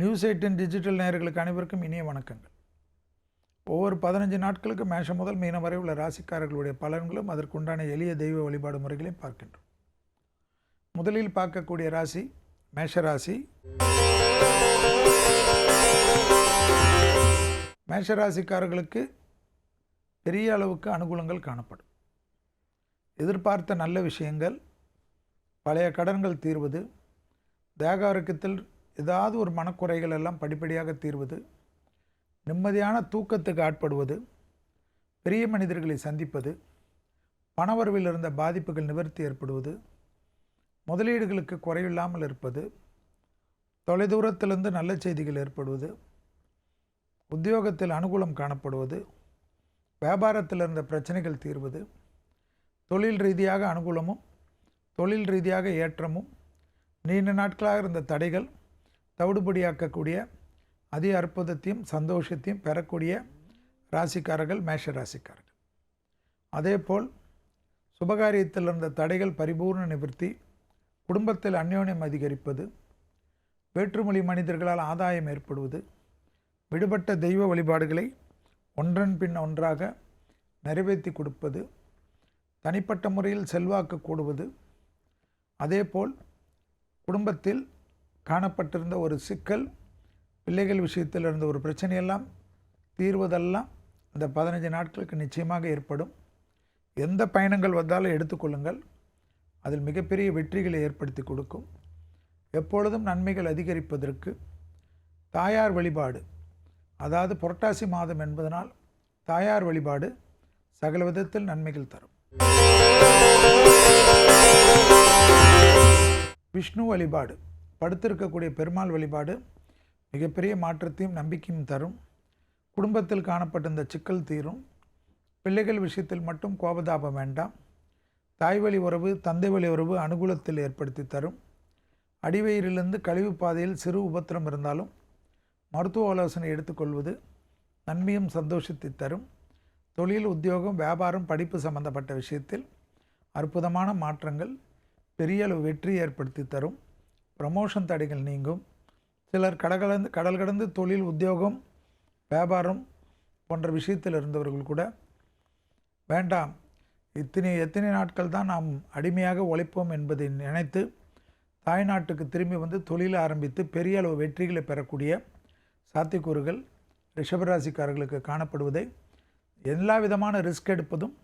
News eighteen digital நேயர்களுக்கு அனைவருக்கும் இனிய வணக்கங்கள். ஒவ்வொரு பதினஞ்சு நாட்களுக்கு மேஷம் முதல் மீனம் வரை உள்ள ராசிக்காரர்களுடைய பலன்களும் அதற்குண்டான எளிய தெய்வ வழிபாடு முறைகளையும் பார்க்கின்றோம். முதலில் பார்க்கக்கூடிய ராசி மேஷ ராசி. மேஷ ராசிக்காரர்களுக்கு பெரிய அளவுக்கு அனுகூலங்கள் காணப்படும். எதிர்பார்த்த நல்ல விஷயங்கள் பழைய கடன்கள் தீர்வது தேக ஆரோக்கியத்தில் ஏதாவது ஒரு மனக்குறைகள் எல்லாம் படிப்படியாக தீர்வது நிம்மதியான தூக்கத்துக்கு ஆட்படுவது பெரிய மனிதர்களை சந்திப்பது பணவரவில் இருந்த பாதிப்புகள் நிவர்த்தி ஏற்படுவது முதலீடுகளுக்கு குறையில்லாமல் இருப்பது தொலைதூரத்திலிருந்து நல்ல செய்திகள் ஏற்படுவது உத்தியோகத்தில் அனுகூலம் காணப்படுவது வியாபாரத்தில் இருந்த பிரச்சனைகள் தீர்வது தொழில் ரீதியாக அனுகூலமும் தொழில் ரீதியாக ஏற்றமும் நீண்ட நாட்களாக இருந்த தடைகள் தவிடுபடியாக்கக்கூடிய அதி அற்புதத்தையும் சந்தோஷத்தையும் பெறக்கூடிய ராசிக்காரர்கள் மேஷ ராசிக்காரர்கள். அதேபோல் சுபகாரியத்தில் இருந்த தடைகள் பரிபூர்ண நிவர்த்தி குடும்பத்தில் அந்யோன்யம் அதிகரிப்பது வேற்றுமொழி மனிதர்களால் ஆதாயம் ஏற்படுவது விடுபட்ட தெய்வ வழிபாடுகளை ஒன்றன் பின் ஒன்றாக நிறைவேற்றி கொடுப்பது தனிப்பட்ட முறையில் செல்வாக்கு கூடுவது அதேபோல் குடும்பத்தில் காணப்பட்டிருந்த ஒரு சிக்கல் பிள்ளைகள் விஷயத்தில் இருந்த ஒரு பிரச்சனையெல்லாம் தீர்வதெல்லாம் இந்த பதினஞ்சு நாட்களுக்கு நிச்சயமாக ஏற்படும். எந்த பயணங்கள் வந்தாலும் எடுத்துக்கொள்ளுங்கள் அதில் மிகப்பெரிய வெற்றிகளை ஏற்படுத்தி கொடுக்கும். எப்பொழுதும் நன்மைகள் அதிகரிப்பதற்கு தாயார் வழிபாடு அதாவது புரட்டாசி மாதம் என்பதனால் தாயார் வழிபாடு சகல விதத்தில் நன்மைகள் தரும். விஷ்ணு வழிபாடு. படுத்திருக்கக்கூடிய பெருமாள் வழிபாடு மிகப்பெரிய மாற்றத்தையும் நம்பிக்கையும் தரும். குடும்பத்தில் காணப்பட்ட இந்த சிக்கல் தீரும். பிள்ளைகள் விஷயத்தில் மட்டும் கோபதாபம் வேண்டாம். தாய் வழி உறவு தந்தை வழி உறவு அனுகூலத்தில் ஏற்படுத்தி தரும். அடிவயிறிலிருந்து கழிவு பாதையில் சிறு உபத்திரம் இருந்தாலும் மருத்துவ ஆலோசனை எடுத்துக்கொள்வது நன்மையும் சந்தோஷத்தை தரும். தொழில் உத்தியோகம் வியாபாரம் படிப்பு சம்பந்தப்பட்ட விஷயத்தில் அற்புதமான மாற்றங்கள் பெரிய அளவு வெற்றி ஏற்படுத்தி தரும். ப்ரமோஷன் தடைகள் நீங்கும். சிலர் கடகலந்து கடல் கடந்து தொழில் உத்தியோகம் வியாபாரம் போன்ற விஷயத்தில் இருந்தவர்கள் கூட வேண்டாம் இத்தனை எத்தனை நாட்கள் தான் நாம் அடிமையாக உழைப்போம் என்பதை நினைத்து தாய்நாட்டுக்கு திரும்பி வந்து தொழில் ஆரம்பித்து பெரிய அளவு வெற்றிகளை பெறக்கூடிய சாத்தியக்கூறுகள் ரிஷபராசிக்காரர்களுக்கு காணப்படுவதை எல்லா விதமான ரிஸ்க் எடுப்பதும்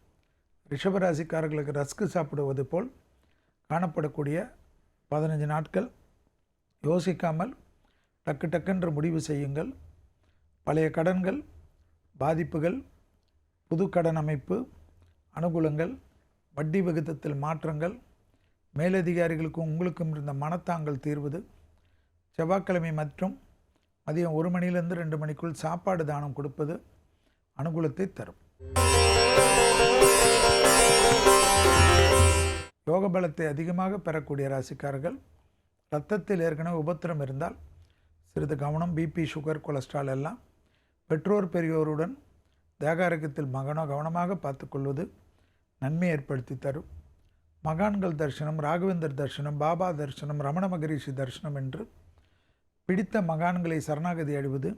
ரிஷபராசிக்காரர்களுக்கு ரஸ்க்கு சாப்பிடுவது போல் காணப்படக்கூடிய பதினஞ்சு நாட்கள் யோசிக்காமல் டக்கு டக்குன்று முடிவு செய்யுங்கள். பழைய கடன்கள் பாதிப்புகள் புது கடன் அமைப்பு அனுகூலங்கள் வட்டி விகிதத்தில் மாற்றங்கள் மேலதிகாரிகளுக்கும் உங்களுக்கும் இருந்த மனத்தாங்கள் தீர்வது செவ்வாய்க்கிழமை மற்றும் மதியம் ஒரு மணிலிருந்து ரெண்டு மணிக்குள் சாப்பாடு தானம் கொடுப்பது அனுகூலத்தை தரும். யோக பலத்தை அதிகமாக பெறக்கூடிய ராசிக்காரர்கள் ரத்தத்தில் ஏற்கனவே உபத்திரம் இருந்தால் சிறிது கவனம் பிபி சுகர் கொலஸ்ட்ரால் எல்லாம் பெற்றோர் பெரியோருடன் தேகாரகத்தில் மகனோ கவனமாக பார்த்துக்கொள்வது நன்மை ஏற்படுத்தி தரும். மகான்கள் தரிசனம் ராகவேந்தர் தரிசனம் பாபா தரிசனம் ரமண மகரிஷி தரிசனம் என்று பிடித்த மகான்களை சரணாகதி அடைவது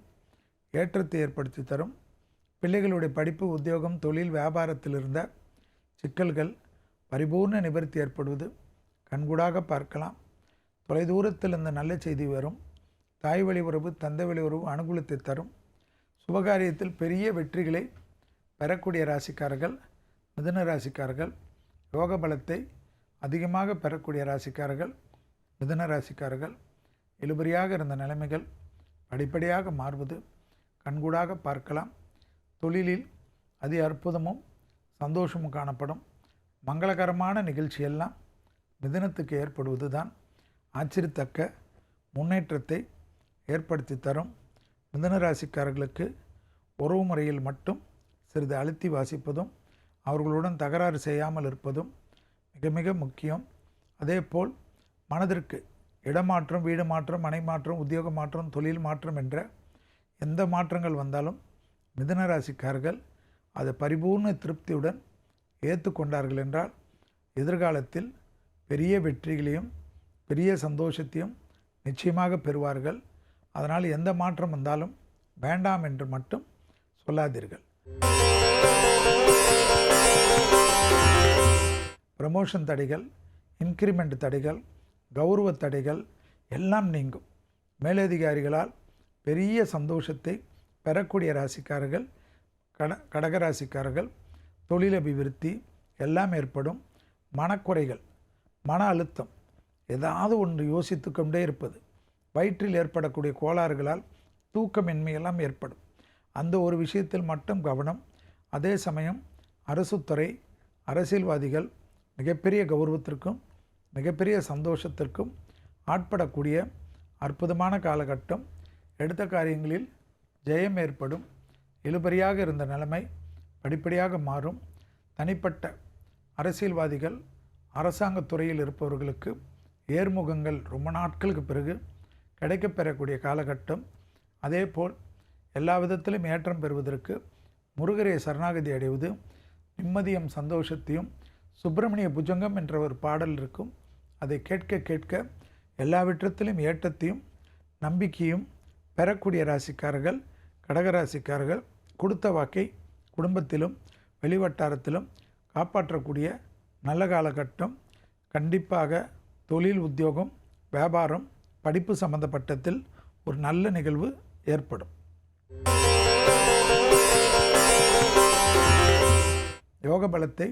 ஏற்றத்தை ஏற்படுத்தி தரும். பிள்ளைகளுடைய படிப்பு உத்தியோகம் தொழில் வியாபாரத்தில் இருந்த சிக்கல்கள் பரிபூர்ண நிவர்த்தி ஏற்படுவது கண்கூடாக பார்க்கலாம். தொலைதூரத்தில் இந்த நல்ல செய்தி வரும். தாய் வழி உறவு தந்தை வழி உறவு அனுகூலத்தை தரும். சுபகாரியத்தில் பெரிய வெற்றிகளை பெறக்கூடிய ராசிக்காரர்கள் மிதுன ராசிக்காரர்கள் யோக பலத்தை அதிகமாக பெறக்கூடிய ராசிக்காரர்கள் மிதன ராசிக்காரர்கள் இழுபறியாக இருந்த நிலைமைகள் படிப்படியாக மாறுவது கண்கூடாக பார்க்கலாம். தொழிலில் அதி அற்புதமும் சந்தோஷமும் காணப்படும். மங்களகரமான நிகழ்ச்சியெல்லாம் மிதனத்துக்கு ஏற்படுவது தான் ஆச்சரியத்தக்க முன்னேற்றத்தை ஏற்படுத்தி தரும் மிதன ராசிக்காரர்களுக்கு உறவு முறையில் மட்டும் சிறிது அழுத்தி வாசிப்பதும் அவர்களுடன் தகராறு செய்யாமல் இருப்பதும் மிக மிக முக்கியம். அதேபோல் மனதிற்கு இடமாற்றம் வீடு மாற்றம் மனை மாற்றம் உத்தியோக மாற்றம் தொழில் மாற்றம் என்ற எந்த மாற்றங்கள் வந்தாலும் மிதனராசிக்காரர்கள் அதை பரிபூர்ண திருப்தியுடன் ஏற்றுக்கொண்டார்கள் என்றால் எதிர்காலத்தில் பெரிய வெற்றிகளையும் பெரிய சந்தோஷத்தையும் நிச்சயமாக பெறுவார்கள். அதனால் எந்த மாற்றம் வந்தாலும் வேண்டாம் என்று மட்டும் சொல்லாதீர்கள். ப்ரமோஷன் தடைகள் இன்க்ரிமெண்ட் தடைகள் கௌரவ தடைகள் எல்லாம் நீங்கும். மேலதிகாரிகளால் பெரிய சந்தோஷத்தை பெறக்கூடிய ராசிக்காரர்கள் கட கடகராசிக்காரர்கள் தொழில் அபிவிருத்தி எல்லாம் ஏற்படும் மனக்குறைகள் மன அழுத்தம் ஏதாவது ஒன்று யோசித்து கொண்டே இருப்பது. வயிற்றில் ஏற்படக்கூடிய கோளாறுகளால் தூக்கமின்மையெல்லாம் ஏற்படும். அந்த ஒரு விஷயத்தில் மட்டும் கவனம். அதே சமயம் அரசுத்துறை அரசியல்வாதிகள் மிகப்பெரிய கௌரவத்திற்கும் மிகப்பெரிய சந்தோஷத்திற்கும் ஆட்படக்கூடிய அற்புதமான காலகட்டம். எடுத்த காரியங்களில் ஜெயம் ஏற்படும். இழுபறியாக இருந்த நிலைமை படிப்படியாக மாறும். தனிப்பட்ட அரசியல்வாதிகள் அரசாங்கத் துறையில் இருப்பவர்களுக்கு ஏர்முகங்கள் ரொம்ப நாட்களுக்கு பிறகு கிடைக்கப்பெறக்கூடிய காலகட்டம் காலகட்டம். அதேபோல் எல்லா விதத்திலும் ஏற்றம் பெறுவதற்கு முருகரை சரணாகதி அடைவது நிம்மதியும் சந்தோஷத்தையும் சுப்பிரமணிய புஜங்கம் என்ற ஒரு பாடல் இருக்கும். அதை கேட்க கேட்க எல்லாவற்றத்திலும் ஏற்றத்தையும் நம்பிக்கையும் பெறக்கூடிய ராசிக்காரர்கள் கடகராசிக்காரர்கள் கொடுத்த வாக்கை குடும்பத்திலும் வெளிவட்டாரத்திலும் காப்பாற்றக்கூடிய நல்ல காலகட்டம். கண்டிப்பாக தொழில் உத்தியோகம் வியாபாரம் படிப்பு சம்பந்தப்பட்டத்தில் ஒரு நல்ல நிகழ்வு ஏற்படும். யோக பலத்தை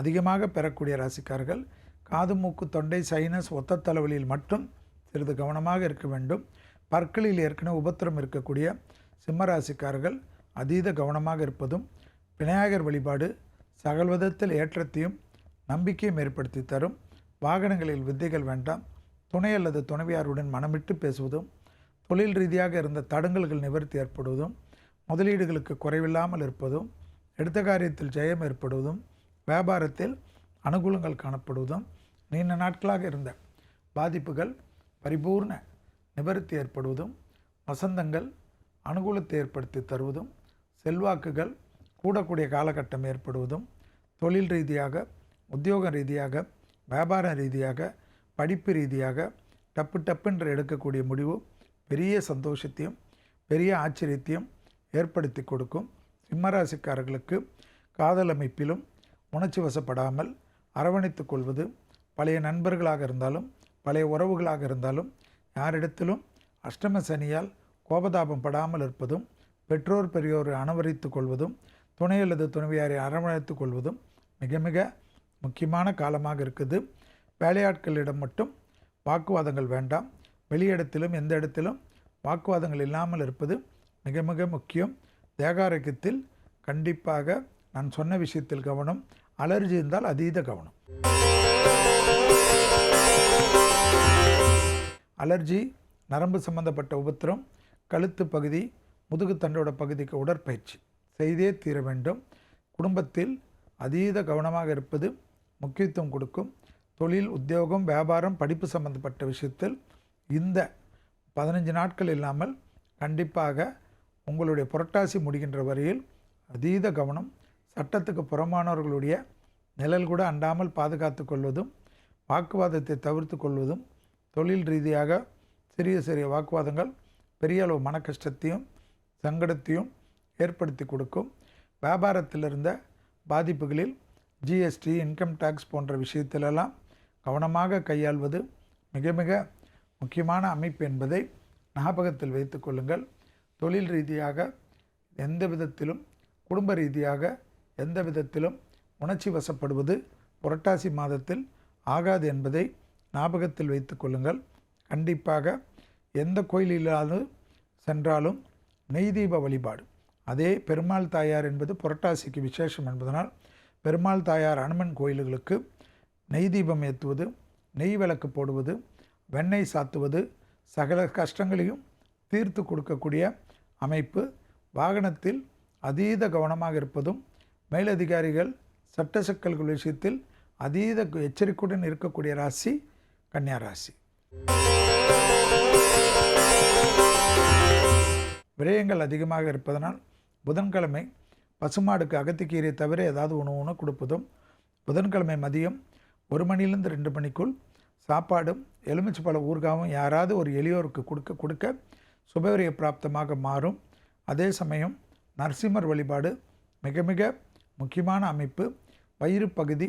அதிகமாக பெறக்கூடிய ராசிக்காரர்கள் காது மூக்கு தொண்டை சைனஸ் ஒத்த தலைவலியில் மட்டும் சிறிது கவனமாக இருக்க வேண்டும். பற்களில் ஏற்கனவே உபத்திரம் இருக்கக்கூடிய சிம்ம ராசிக்காரர்கள் அதீத கவனமாக இருப்பதும் விநாயகர் வழிபாடு சகல்வதத்தில் ஏற்றத்தையும் நம்பிக்கையும் ஏற்படுத்தி தரும். வாகனங்களில் வித்தைகள் வேண்டாம். துணை அல்லது துணைவியாருடன் மனமிட்டு பேசுவதும் தொழில் ரீதியாக இருந்த தடங்கல்கள் நிவர்த்தி ஏற்படுவதும் முதலீடுகளுக்கு குறைவில்லாமல் இருப்பதும் எடுத்த காரியத்தில் ஜெயம் ஏற்படுவதும் வியாபாரத்தில் அனுகூலங்கள் காணப்படுவதும் நீண்ட நாட்களாக இருந்த பாதிப்புகள் பரிபூர்ண நிவர்த்தி ஏற்படுவதும் வசந்தங்கள் அனுகூலத்தை ஏற்படுத்தி தருவதும் செல்வாக்குகள் கூடக்கூடிய காலகட்டம் ஏற்படுவதும் தொழில் ரீதியாக உத்தியோக ரீதியாக வியாபார ரீதியாக படிப்பு ரீதியாக டப்பு டப்புன்ற எடுக்கக்கூடிய முடிவு பெரிய சந்தோஷத்தையும் பெரிய ஆச்சரியத்தையும் ஏற்படுத்தி கொடுக்கும். சிம்மராசிக்காரர்களுக்கு காதல் அமைப்பிலும் உணர்ச்சி வசப்படாமல் அரவணைத்து கொள்வது பழைய நண்பர்களாக இருந்தாலும் பழைய உறவுகளாக இருந்தாலும் யாரிடத்திலும் அஷ்டம சனியால் கோபதாபம் படாமல் இருப்பதும் பெற்றோர் பெரியோரை அனுவரித்து கொள்வதும் துணை அல்லது துணைவியாரை அரவணைத்துக் கொள்வதும் மிக மிக முக்கியமான காலமாக இருக்குது. வேலையாட்களிடம் மட்டும் வாக்குவாதங்கள் வேண்டாம். வெளியிடத்திலும் எந்த இடத்திலும் வாக்குவாதங்கள் இல்லாமல் இருப்பது மிக மிக முக்கியம். தேகாரோக்கியத்தில் கண்டிப்பாக நான் சொன்ன விஷயத்தில் கவனம் அலர்ஜி இருந்தால் அதீத கவனம். அலர்ஜி நரம்பு சம்பந்தப்பட்ட உபத்திரம் கழுத்து பகுதி முதுகுத்தண்டோட பகுதிக்கு உடற்பயிற்சி. செய்தே தீர வேண்டும். குடும்பத்தில் அதீத கவனமாக இருப்பது முக்கியத்துவம் கொடுக்கும். தொழில் உத்தியோகம் வியாபாரம் படிப்பு சம்பந்தப்பட்ட விஷயத்தில் இந்த பதினஞ்சு நாட்கள் இல்லாமல் கண்டிப்பாக உங்களுடைய புரட்டாசி முடிகின்ற வரையில் அதீத கவனம் சட்டத்துக்கு புறமானவர்களுடைய நிழல் கூட அண்டாமல் பாதுகாத்து கொள்வதும் வாக்குவாதத்தை தவிர்த்து கொள்வதும் தொழில் ரீதியாக சிறிய சிறிய வாக்குவாதங்கள் பெரிய அளவு மன கஷ்டத்தையும் சங்கடத்தையும் ஏற்படுத்தி கொடுக்கும். வியாபாரத்தில் இருந்த பாதிப்புகளில் ஜிஎஸ்டி இன்கம் டேக்ஸ் போன்ற விஷயத்திலெல்லாம் கவனமாக கையாள்வது மிக மிக முக்கியமான அமைப்பு என்பதை ஞாபகத்தில் வைத்து கொள்ளுங்கள். தொழில் ரீதியாக எந்த விதத்திலும் குடும்ப ரீதியாக எந்த விதத்திலும் உணர்ச்சி வசப்படுவது புரட்டாசி மாதத்தில் ஆகாது என்பதை ஞாபகத்தில் வைத்து கொள்ளுங்கள். கண்டிப்பாக எந்த கோயிலிலாவது சென்றாலும் நெய் தீப வழிபாடு. அதே பெருமாள் தாயார் என்பது புரட்டாசிக்கு விசேஷம் என்பதனால் பெருமாள் தாயார் அனுமன் கோயில்களுக்கு நெய் தீபம் ஏற்றுவது நெய் விளக்கு போடுவது வெண்ணெய் சாத்துவது சகல கஷ்டங்களையும் தீர்த்து கொடுக்கக்கூடிய அமைப்பு. வாகனத்தில் அதீத கவனமாக இருப்பதும் மேலதிகாரிகள் சட்ட சிக்கல்கள் விஷயத்தில் அதீத எச்சரிக்கையுடன் இருக்கக்கூடிய ராசி கன்னியா ராசி. விரயங்கள் அதிகமாக இருப்பதனால் புதன்கிழமை பசுமாடுக்கு அகத்திக்கீரை தவிர ஏதாவது உணவு உணவு கொடுப்பதும் புதன்கிழமை மதியம் ஒரு மணிலேருந்து ரெண்டு மணிக்குள் சாப்பாடும் எலுமிச்சை ஊர்காவும் யாராவது ஒரு எளியோருக்கு கொடுக்க கொடுக்க சுபவரிய பிராப்தமாக மாறும். அதே சமயம் நரசிம்மர் வழிபாடு மிக மிக முக்கியமான அமைப்பு. வயிறு பகுதி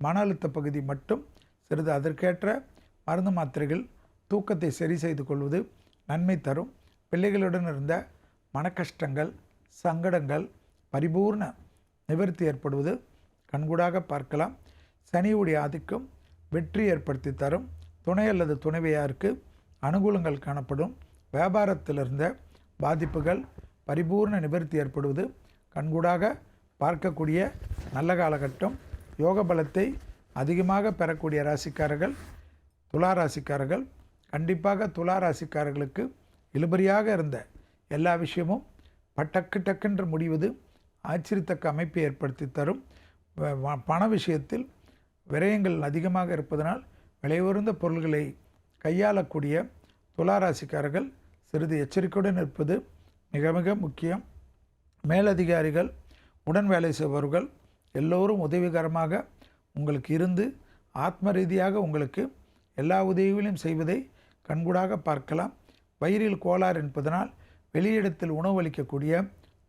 மன அழுத்த பகுதி மட்டும் சிறிது அதற்கேற்ற மருந்து மாத்திரைகள் தூக்கத்தை சரி செய்து கொள்வது நன்மை தரும். பிள்ளைகளுடன் இருந்த மனக்கஷ்டங்கள் சங்கடங்கள் பரிபூர்ண நிவர்த்தி ஏற்படுவது கண்கூடாக பார்க்கலாம். சனியுடைய ஆதிக்கம் வெற்றி ஏற்படுத்தி தரும். துணை அல்லது துணைவியாருக்கு அனுகூலங்கள் காணப்படும். வியாபாரத்தில் இருந்த பாதிப்புகள் பரிபூர்ண நிவர்த்தி ஏற்படுவது கண்கூடாக பார்க்கக்கூடிய நல்ல காலகட்டம். யோக பலத்தை அதிகமாக பெறக்கூடிய ராசிக்காரர்கள் துலா ராசிக்காரர்கள் கண்டிப்பாக துலா ராசிக்காரர்களுக்கு இழுபறியாக இருந்த எல்லா விஷயமும் பட்டக்கு டக்குன்று முடிவது ஆச்சரியத்தக்க அமைப்பை ஏற்படுத்தி தரும். பண விஷயத்தில் விரயங்கள் அதிகமாக இருப்பதனால் விலையுயர்ந்த பொருள்களை கையாளக்கூடிய துளாராசிக்காரர்கள் சிறிது எச்சரிக்கையுடன் இருப்பது மிக மிக முக்கியம். மேலதிகாரிகள் உடன் வேலை செய்பவர்கள் எல்லோரும் உதவிகரமாக உங்களுக்கு இருந்து ஆத்ம ரீதியாக உங்களுக்கு எல்லா உதவிகளையும் செய்வதை கண்கூடாக பார்க்கலாம். வயிறில் கோளாறு என்பதனால் வெளியிடத்தில் உணவளிக்கக்கூடிய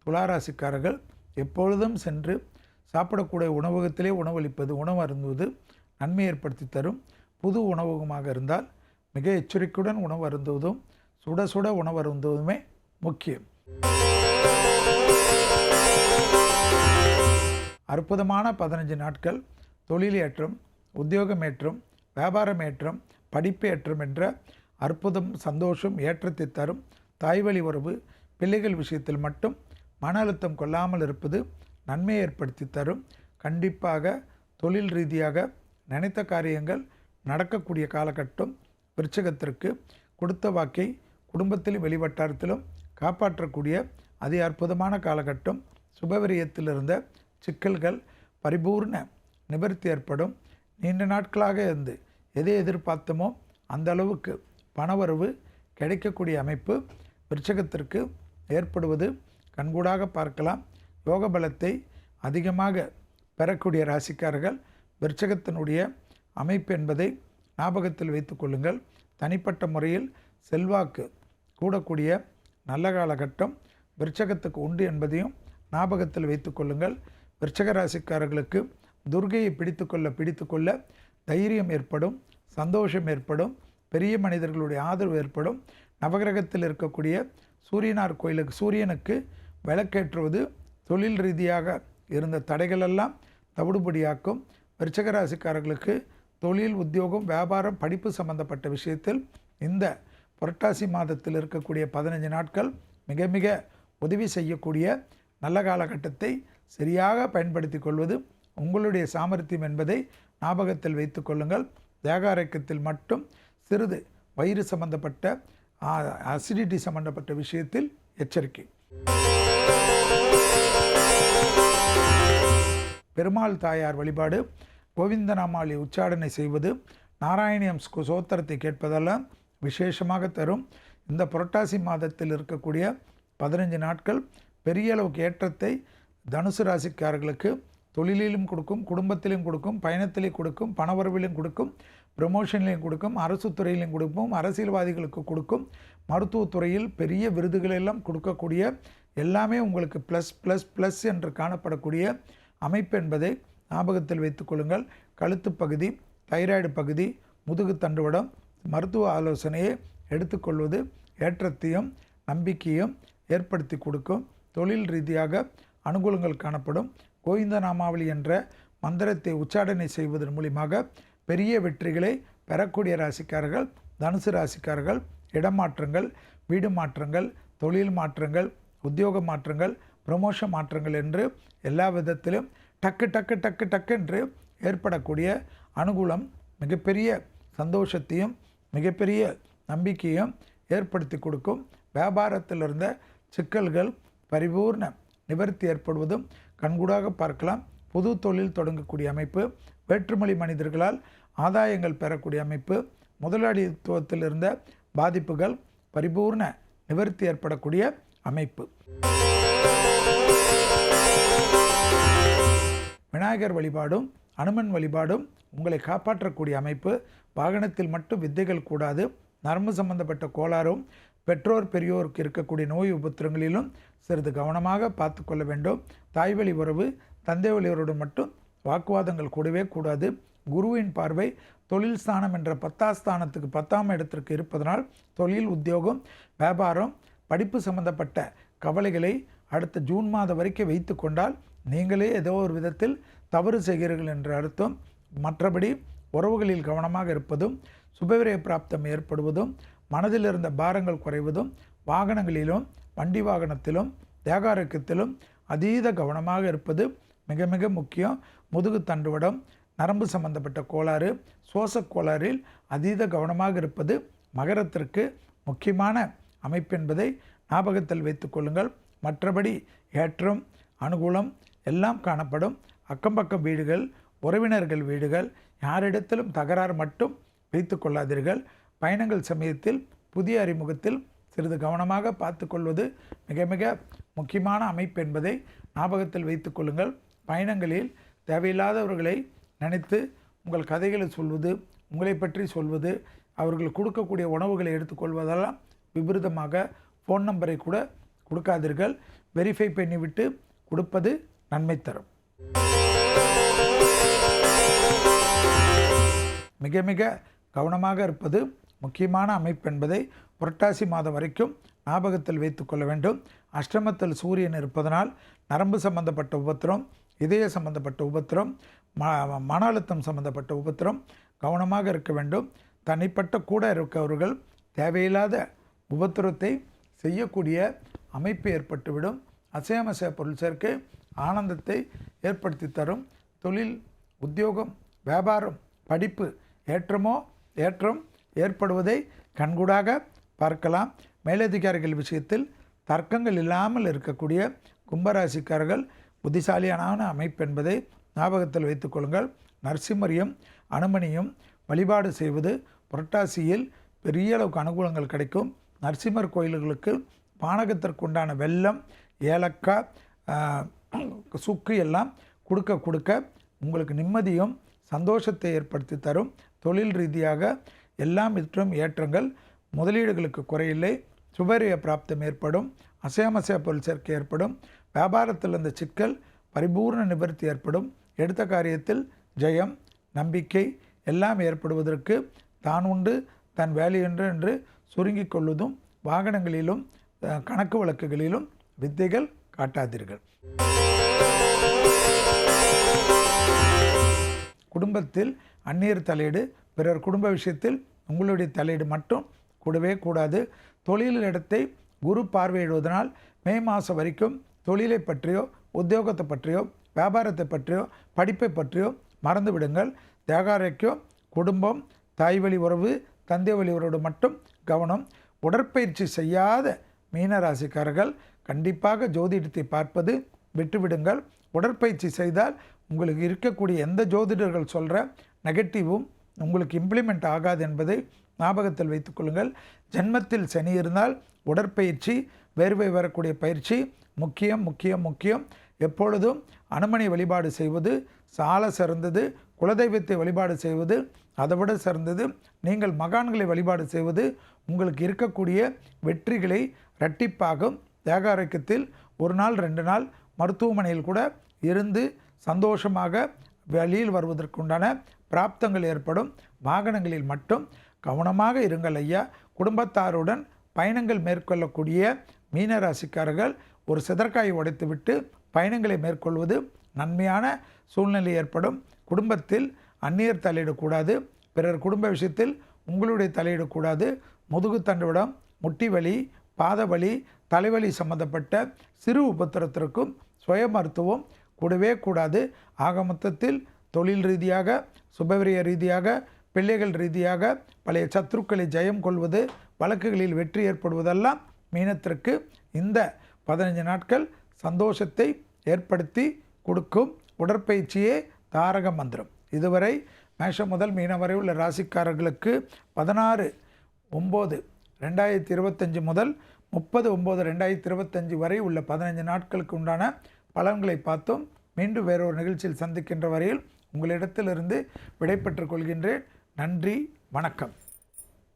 துளாராசிக்காரர்கள் எப்பொழுதும் சென்று சாப்பிடக்கூடிய உணவகத்திலே உணவளிப்பது உணவு அருந்துவது நன்மை ஏற்படுத்தி தரும். புது உணவகமாக இருந்தால் மிக எச்சரிக்கையுடன் உணவு அருந்துவதும் சுட சுட உணவு அருந்துவதுமே முக்கியம். அற்புதமான பதினஞ்சு நாட்கள் தொழிலேற்றம் உத்தியோகமேற்றம் உத்தியோகம் ஏற்றம் வியாபாரம் ஏற்றம் படிப்பு ஏற்றம் என்ற அற்புதம் சந்தோஷம் ஏற்றத்தை தரும் தாய்வழி உறவு பிள்ளைகள் விஷயத்தில் மட்டும் மன அழுத்தம் கொள்ளாமல் இருப்பது நன்மை ஏற்படுத்தி தரும். கண்டிப்பாக தொழில் ரீதியாக நினைத்த காரியங்கள் நடக்கக்கூடிய காலகட்டம் விருச்சகத்திற்கு கொடுத்த வாக்கை குடும்பத்திலும் வெளிவட்டாரத்திலும் காப்பாற்றக்கூடிய அதி அற்புதமான காலகட்டம். சுபவிரியத்திலிருந்த சிக்கல்கள் பரிபூர்ண நிவர்த்தி ஏற்படும். நீண்ட நாட்களாக இருந்து எதை எதிர்பார்த்தமோ அந்த அளவுக்கு பணவரவு கிடைக்கக்கூடிய அமைப்பு விருச்சகத்திற்கு ஏற்படுவது கண்கூடாக பார்க்கலாம். யோக பலத்தை அதிகமாக பெறக்கூடிய ராசிக்காரர்கள் விருச்சகத்தினுடைய அமைப்பு என்பதை ஞாபகத்தில் வைத்துக்கொள்ளுங்கள் தனிப்பட்ட முறையில் செல்வாக்கு கூடக்கூடிய நல்ல காலகட்டம் விருச்சகத்துக்கு உண்டு என்பதையும் ஞாபகத்தில் வைத்துக்கொள்ளுங்கள் கொள்ளுங்கள். விருச்சக ராசிக்காரர்களுக்கு துர்கையை பிடித்துக்கொள்ள பிடித்துக்கொள்ள தைரியம் ஏற்படும் சந்தோஷம் ஏற்படும் பெரிய மனிதர்களுடைய ஆதரவு ஏற்படும். நவகிரகத்தில் இருக்கக்கூடிய சூரியனார் கோயிலுக்கு சூரியனுக்கு விளக்கேற்றுவது தொழில் ரீதியாக இருந்த தடைகளெல்லாம் தவிடுபடியாக்கும் விருச்சகராசிக்காரர்களுக்கு தொழில் உத்தியோகம் வியாபாரம் படிப்பு சம்பந்தப்பட்ட விஷயத்தில் இந்த புரட்டாசி மாதத்தில் இருக்கக்கூடிய பதினஞ்சு நாட்கள் மிக மிக உதவி செய்யக்கூடிய நல்ல காலகட்டத்தை சரியாக பயன்படுத்தி கொள்வது உங்களுடைய சாமர்த்தியம் என்பதை ஞாபகத்தில் வைத்து கொள்ளுங்கள். தேகாரக்கத்தில் மட்டும் சிறிது வயிறு சம்பந்தப்பட்ட அசிடிட்டி சம்பந்தப்பட்ட விஷயத்தில் எச்சரிக்கை. பெருமாள் தாயார் வழிபாடு கோவிந்தநாமாளி உச்சாடனை செய்வது நாராயணியம் சோத்திரத்தை கேட்பதெல்லாம் விசேஷமாக தரும். இந்த புரட்டாசி மாதத்தில் இருக்கக்கூடிய பதினஞ்சு நாட்கள் பெரிய அளவுக்கு ஏற்றத்தை தனுசு ராசிக்காரர்களுக்கு தொழிலிலும் கொடுக்கும் குடும்பத்திலும் கொடுக்கும் பயணத்திலையும் கொடுக்கும் பணவரவிலும் கொடுக்கும் ப்ரமோஷன்லையும் கொடுக்கும் அரசு துறையிலையும் கொடுக்கும் அரசியல்வாதிகளுக்கு கொடுக்கும். மருத்துவத்துறையில் பெரிய விருதுகளெல்லாம் கொடுக்கக்கூடிய எல்லாமே உங்களுக்கு ப்ளஸ் ப்ளஸ் ப்ளஸ் என்று காணப்படக்கூடிய அமைப்பு என்பதை ஞாபகத்தில் வைத்துக்கொள்ளுங்கள். கழுத்து பகுதி தைராய்டு பகுதி முதுகு தண்டுவடம் மருத்துவ ஆலோசனையை எடுத்துக்கொள்வது ஏற்றத்தையும் நம்பிக்கையும் ஏற்படுத்தி கொடுக்கும். தொழில் ரீதியாக அனுகூலங்கள் காணப்படும். கோவிந்த நாமாவளி என்ற மந்திரத்தை உச்சாடனை செய்வதன் மூலியமாக பெரிய வெற்றிகளை பெறக்கூடிய ராசிக்காரர்கள் தனுசு ராசிக்காரர்கள் இடமாற்றங்கள் வீடு மாற்றங்கள் தொழில் மாற்றங்கள் உத்தியோக மாற்றங்கள் ப்ரமோஷன் மாற்றங்கள் என்று எல்லா விதத்திலும் டக்கு டக்கு டக்கு டக்கு என்று ஏற்படக்கூடிய அனுகூலம் மிகப்பெரிய சந்தோஷத்தையும் மிகப்பெரிய நம்பிக்கையும் ஏற்படுத்தி கொடுக்கும். வியாபாரத்தில் இருந்த சிக்கல்கள் பரிபூர்ண நிவர்த்தி ஏற்படுவதும் கண்கூடாக பார்க்கலாம். புது தொழில் தொடங்கக்கூடிய அமைப்பு வேற்றுமொழி மனிதர்களால் ஆதாயங்கள் பெறக்கூடிய அமைப்பு முதலாளித்துவத்தில் இருந்த பாதிப்புகள் பரிபூர்ண நிவர்த்தி ஏற்படக்கூடிய அமைப்பு. விநாயகர் வழிபாடும் அனுமன் வழிபாடும் உங்களை காப்பாற்றக்கூடிய அமைப்பு. வாகனத்தில் மட்டும் வித்தைகள் கூடாது. நரம்பு சம்பந்தப்பட்ட கோளாறும் பெற்றோர் பெரியோருக்கு இருக்கக்கூடிய நோய் உபத்திரங்களிலும் சிறிது கவனமாக பார்த்து கொள்ள வேண்டும். தாய் வழி உறவு தந்தை வழி மட்டும் வாக்குவாதங்கள் கூடவே கூடாது. குருவின் பார்வை தொழில் ஸ்தானம் என்ற பத்தாஸ்தானத்துக்கு பத்தாம் இடத்திற்கு இருப்பதனால் தொழில் உத்தியோகம் வியாபாரம் படிப்பு சம்பந்தப்பட்ட கவலைகளை அடுத்த ஜூன் மாதம் வரைக்கும் வைத்து கொண்டால் நீங்களே ஏதோ ஒரு விதத்தில் தவறு செய்கிறீர்கள் என்ற அர்த்தம். மற்றபடி உறவுகளில் கவனமாக இருப்பதும் சுபவிரய பிராப்தம் ஏற்படுவதும் மனதில் இருந்த பாரங்கள் குறைவதும் வாகனங்களிலும் வண்டி வாகனத்திலும் தேகாரக்கத்திலும் அதீத கவனமாக இருப்பது மிக மிக முக்கியம். முதுகு தண்டுவடம் நரம்பு சம்பந்தப்பட்ட கோளாறு சுவாசக் கோளாறில் அதீத கவனமாக இருப்பது மகரத்திற்கு முக்கியமான அமைப்பு என்பதை ஞாபகத்தில் வைத்துக்கொள்ளுங்கள் மற்றபடி ஏற்றம் அனுகூலம் எல்லாம் காணப்படும். அக்கம்பக்கம் வீடுகள் உறவினர்கள் வீடுகள் யாரிடத்திலும் தகராறு மட்டும் வைத்து கொள்ளாதீர்கள். பயணங்கள் சமயத்தில் புதிய அறிமுகத்தில் சிறிது கவனமாக பார்த்து கொள்வது மிக மிக முக்கியமான அமைப்பு என்பதை ஞாபகத்தில் வைத்து கொள்ளுங்கள். பயணங்களில் தேவையில்லாதவர்களை நினைத்து உங்கள் கதைகளை சொல்வது உங்களை பற்றி சொல்வது அவர்கள் கொடுக்கக்கூடிய உணவுகளை எடுத்துக்கொள்வதெல்லாம் விபரீதமாக ஃபோன் நம்பரை கூட கொடுக்காதீர்கள். வெரிஃபை பண்ணிவிட்டு கொடுப்பது நன்மை தரும். மிக மிக கவனமாக இருப்பது முக்கியமான அமைப்பு என்பதை புரட்டாசி மாதம் வரைக்கும் ஞாபகத்தில் வைத்துக் கொள்ள வேண்டும். அஷ்டமத்தில் சூரியன் இருப்பதனால் நரம்பு சம்பந்தப்பட்ட உபத்திரம் இதய சம்பந்தப்பட்ட உபத்திரம் ம மன அழுத்தம் சம்பந்தப்பட்ட உபத்திரம் கவனமாக இருக்க வேண்டும். தனிப்பட்ட கூட இருக்கவர்கள் தேவையில்லாத உபத்திரத்தை செய்யக்கூடிய அமைப்பு ஏற்பட்டுவிடும். அசையமசைய பொருள் சேர்க்கை ஆனந்தத்தை ஏற்படுத்தி தரும். தொழில் உத்தியோகம் வியாபாரம் படிப்பு ஏற்றமோ ஏற்றம் ஏற்படுவதை கண்கூடாக பார்க்கலாம். மேலதிகாரிகள் விஷயத்தில் தர்க்கங்கள் இல்லாமல் இருக்கக்கூடிய கும்பராசிக்காரர்கள் புத்திசாலியான அமைப்பு என்பதை ஞாபகத்தில் வைத்துக்கொள்ளுங்கள் நரசிம்மரியும் அனுமனியும் வழிபாடு செய்வது புரட்டாசியில் பெரிய அளவுக்கு அனுகூலங்கள் கிடைக்கும். நரசிம்மர் கோயில்களுக்கு பானகத்திற்குண்டான வெள்ளம் ஏலக்காய் சுக்கு எல்லாம் கொடுக்க கொடுக்க உங்களுக்கு நிம்மதியும் சந்தோஷத்தை ஏற்படுத்தி தரும். தொழில் ரீதியாக எல்லாம் மற்றும் ஏற்றங்கள் முதலீடுகளுக்கு குறையில்லை. சுபரிய பிராப்தம் ஏற்படும். அசையமசைய பொருள் சேர்க்கை ஏற்படும். வியாபாரத்தில் இருந்த சிக்கல் பரிபூர்ண நிவர்த்தி ஏற்படும். எடுத்த காரியத்தில் ஜெயம் நம்பிக்கை எல்லாம் ஏற்படுவதற்கு தான் உண்டு. தன் வேலையென்று என்று சுருங்கிக் கொள்வதும் வாகனங்களிலும் கணக்கு வழக்குகளிலும் வித்தைகள் காட்டாதீர்கள். குடும்பத்தில் அந்நியர் தலையீடு பிறர் குடும்ப விஷயத்தில் உங்களுடைய தலையீடு மட்டும் கூடவே கூடாது. தொழில் இடத்தை குரு பார்வையிடுவதனால் மே மாதம் வரைக்கும் தொழிலை பற்றியோ உத்தியோகத்தை பற்றியோ வியாபாரத்தை பற்றியோ படிப்பை பற்றியோ மறந்து விடுங்கள். குடும்பம் தாய் வழி உறவு தந்தை வழி உறவோடு மட்டும் கவனம். உடற்பயிற்சி செய்யாத மீனராசிக்காரர்கள் கண்டிப்பாக ஜோதிடத்தை பார்ப்பது விட்டுவிடுங்கள். உடற்பயிற்சி செய்தால் உங்களுக்கு இருக்கக்கூடிய எந்த ஜோதிடர்கள் சொல்கிற நெகட்டிவும் உங்களுக்கு இம்ப்ளிமெண்ட் ஆகாது என்பதை ஞாபகத்தில் வைத்துக்கொள்ளுங்கள் ஜென்மத்தில் சனி இருந்தால் உடற்பயிற்சி வேர்வை வரக்கூடிய பயிற்சி முக்கியம் முக்கியம் முக்கியம். எப்பொழுதும் அனுமனை வழிபாடு செய்வது சால சிறந்தது குலதெய்வத்தை வழிபாடு செய்வது அதைவிட சிறந்தது. நீங்கள் மகான்களை வழிபாடு செய்வது உங்களுக்கு இருக்கக்கூடிய வெற்றிகளை இரட்டிப்பாகும். தேகாரோக்கியத்தில் ஒரு நாள் ரெண்டு நாள் மருத்துவமனையில் கூட இருந்து சந்தோஷமாக வெளியில் வருவதற்குண்டான பிராப்தங்கள் ஏற்படும். வாகனங்களில் மட்டும் கவனமாக இருங்கள் ஐயா. குடும்பத்தாருடன் பயணங்கள் மேற்கொள்ளக்கூடிய மீனராசிக்காரர்கள் ஒரு சிதற்காயை உடைத்துவிட்டு பயணங்களை மேற்கொள்வது நன்மையான சூழ்நிலை ஏற்படும். குடும்பத்தில் அந்நியர் தலையிடக்கூடாது. பிறர் குடும்ப விஷயத்தில் உங்களுடைய தலையிடக்கூடாது. முதுகு தண்டுவிடம் முட்டி வலி பாத வலி தலைவலி சம்பந்தப்பட்ட சிறு உபத்திரத்திற்கும் சுய மருத்துவம் கூடவே கூடாது. ஆக மொத்தத்தில் தொழில் ரீதியாக சுபவிரிய ரீதியாக பிள்ளைகள் ரீதியாக பழைய சத்துருக்களை ஜெயம் கொள்வது வழக்குகளில் வெற்றி ஏற்படுவதெல்லாம் மீனத்திற்கு இந்த பதினஞ்சு நாட்கள் சந்தோஷத்தை ஏற்படுத்தி கொடுக்கும் உடற்பயிற்சியே தாரக மந்திரம். இதுவரை மேஷம் முதல் மீனம் வரை உள்ள ராசிக்காரர்களுக்கு பதினாறு ஒம்பது ரெண்டாயிரத்தி இருபத்தஞ்சி முதல் முப்பது ஒம்பது ரெண்டாயிரத்தி இருபத்தஞ்சு வரை உள்ள பதினஞ்சு நாட்களுக்கு உண்டான பலன்களை பார்த்தோம். மீண்டும் வேறொரு நிகழ்ச்சியில் சந்திக்கின்ற வரையில் உங்களிடத்திலிருந்து விடைபெற்றுக் கொள்கின்றேன். நன்றி வணக்கம்.